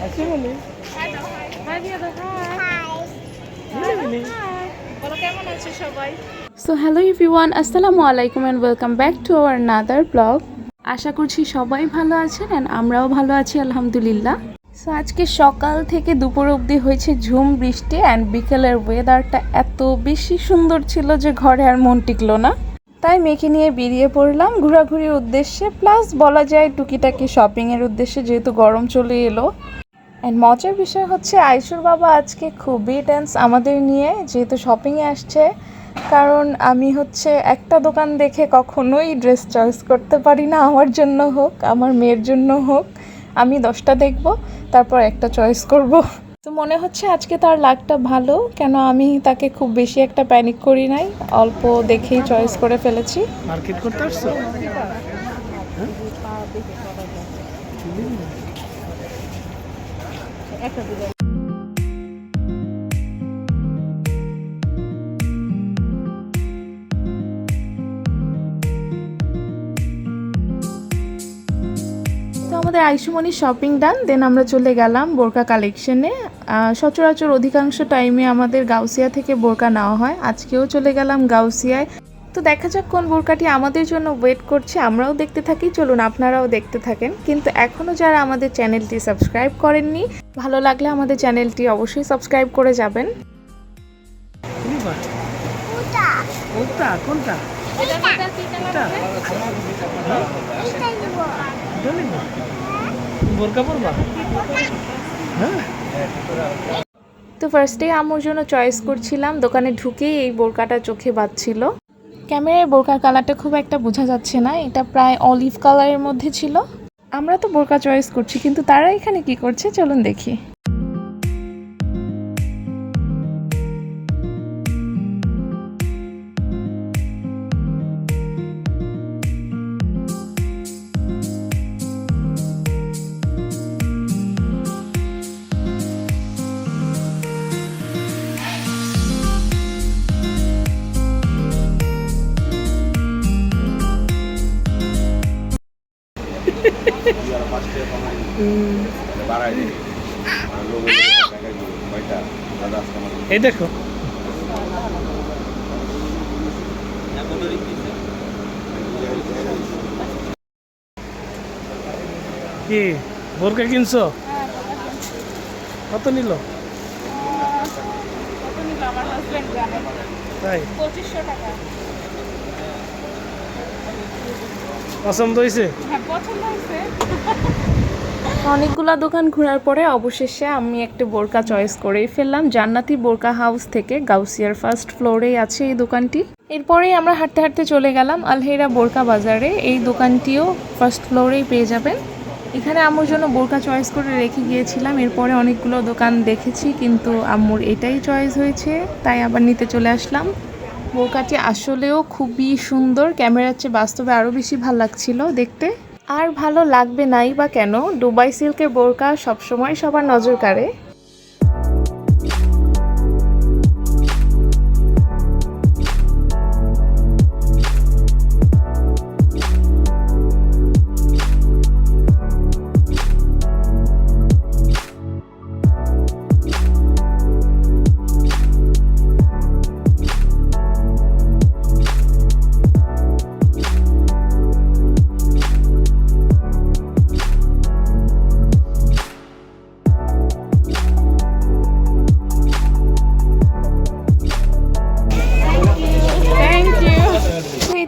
High আইসুমনি বলো কেমন আছে সবাই সো হ্যালো এভরিওয়ান আসসালামু আলাইকুম and welcome back to our another blog আশা করছি সবাই ভালো আছেন অ্যান্ড আমরাও ভালো আছি আলহামদুলিল্লাহ। সো আজকে সকাল থেকে দুপুর অবধি হয়েছে ঝুম বৃষ্টি অ্যান্ড বিকেলের ওয়েদারটা এত বেশি সুন্দর ছিল যে ঘরে আর মন টিকলো না। তাই মেয়েকে নিয়ে বেরিয়ে পড়লাম ঘোরাঘুরির উদ্দেশ্যে প্লাস বলা যায় টুকিটাকি শপিংয়ের উদ্দেশ্যে যেহেতু গরম চলে এলো। অ্যান্ড মজার বিষয় হচ্ছে আইসুর বাবা আজকে খুবই টেন্স আমাদের নিয়ে, যেহেতু শপিংয়ে আসছে। কারণ আমি হচ্ছে একটা দোকান দেখে কখনোই ড্রেস চয়েস করতে পারি না, আমার জন্য হোক, আমার মেয়ের জন্য হোক। আমি দশটা দেখব, তারপর একটা চয়েস করব। তো মনে হচ্ছে আজকে তার লাকটা ভালো, কেন আমি তাকে খুব বেশি একটা প্যানিক করি নাই, অল্প দেখেই চয়েস করে ফেলেছি। মার্কেট করতে আসছো? একটা দিবে তো আমাদের আইসুমনি শপিং ডান দেন আমরা চলে গেলাম বোরকা কালেকশনে সচরাচর অধিকাংশ টাইমে আমাদের গাউসিয়া থেকে বোরকা নেওয়া হয়। আজকেও চলে গেলাম গাউসিয়ায়। তো দেখা যাক কোন বোরকাটি আমাদের জন্য ওয়েট করছে আমরাও দেখতে থাকি চলুন আপনারাও দেখতে থাকেন। কিন্তু এখনও যারা আমাদের চ্যানেলটি সাবস্ক্রাইব করেননি ভালো লাগলে আমাদের চ্যানেলটি অবশ্যই সাবস্ক্রাইব করে যাবেন। কোনটা? কোনটা? বোরকা পরবা? হ্যাঁ। তো ফার্স্টে আমার জন্য চয়েস করছিলাম দোকানে ঢুকেই এই বোরকাটা চোখে বাজছিল ক্যামেরায় বোরকার কালারটা খুব একটা বোঝা যাচ্ছে না, এটা প্রায় অলিভ কালারের মধ্যে ছিল। আমরা তো বোরকা চয়েস করছি, কিন্তু তারা এখানে কি করছে? চলুন দেখি। এই দেখো। কি বোরকা কিনছো? কত নিল? তাই? পঁচিশশো টাকা। পছন্দ হয়েছে? হ্যাঁ পছন্দ হয়েছে। অনেকগুলা দোকান ঘোরার পরে অবশেষে আমি একটা বোরকা চয়েস করেই ফেললাম। জান্নাতি বোরকা হাউস থেকে গাউসিয়ার ফার্স্ট ফ্লোরেই আছে এই দোকানটি। এরপরেই আমরা হাঁটতে হাঁটতে চলে গেলাম আলহেরা বোরকা বাজারে। এই দোকানটিও ফার্স্ট ফ্লোরেই পেয়ে যাবেন। এখানে আম্মুর জন্য বোরকা চয়েস করে রেখে গিয়েছিলাম। এরপরে অনেকগুলো দোকান দেখেছি কিন্তু আম্মুর এটাই চয়েস হয়েছে তাই আবার নিতে চলে আসলাম। বোরকাটি আসলেও খুবই সুন্দর। ক্যামেরার চেয়ে বাস্তবে আরও বেশি ভালো লাগছিল দেখতে। আর ভালো লাগবে নাই বা কেন, দুবাই সিল্কের বোরকা সবসময় সবার নজর কাড়ে।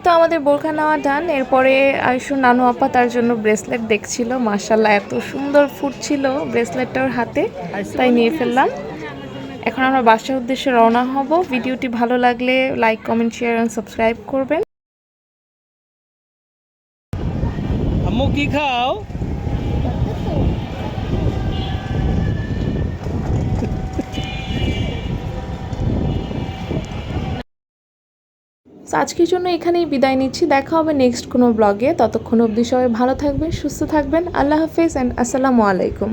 তো আমাদের বোরখা নেওয়া ডান এরপরে আয়ুষ নানু আপা তার জন্য ব্রেসলেট দেখছিল মার্শাল্লাহ এত সুন্দর ফুটছিল ব্রেসলেটটার হাতে, তাই নিয়ে ফেললাম। এখন আমরা বাসার উদ্দেশ্যে রওনা হব। ভিডিওটি ভালো লাগলে like comment share and subscribe করবেন। আম্মু, কি খাও? তো আজকের জন্য এখানেই বিদায় নিচ্ছি। দেখা হবে নেক্সট কোনো ব্লগে ততক্ষণ অব্দি সবাই ভালো থাকবেন, সুস্থ থাকবেন। আল্লাহ হাফিজ অ্যান্ড আসসালামু আলাইকুম।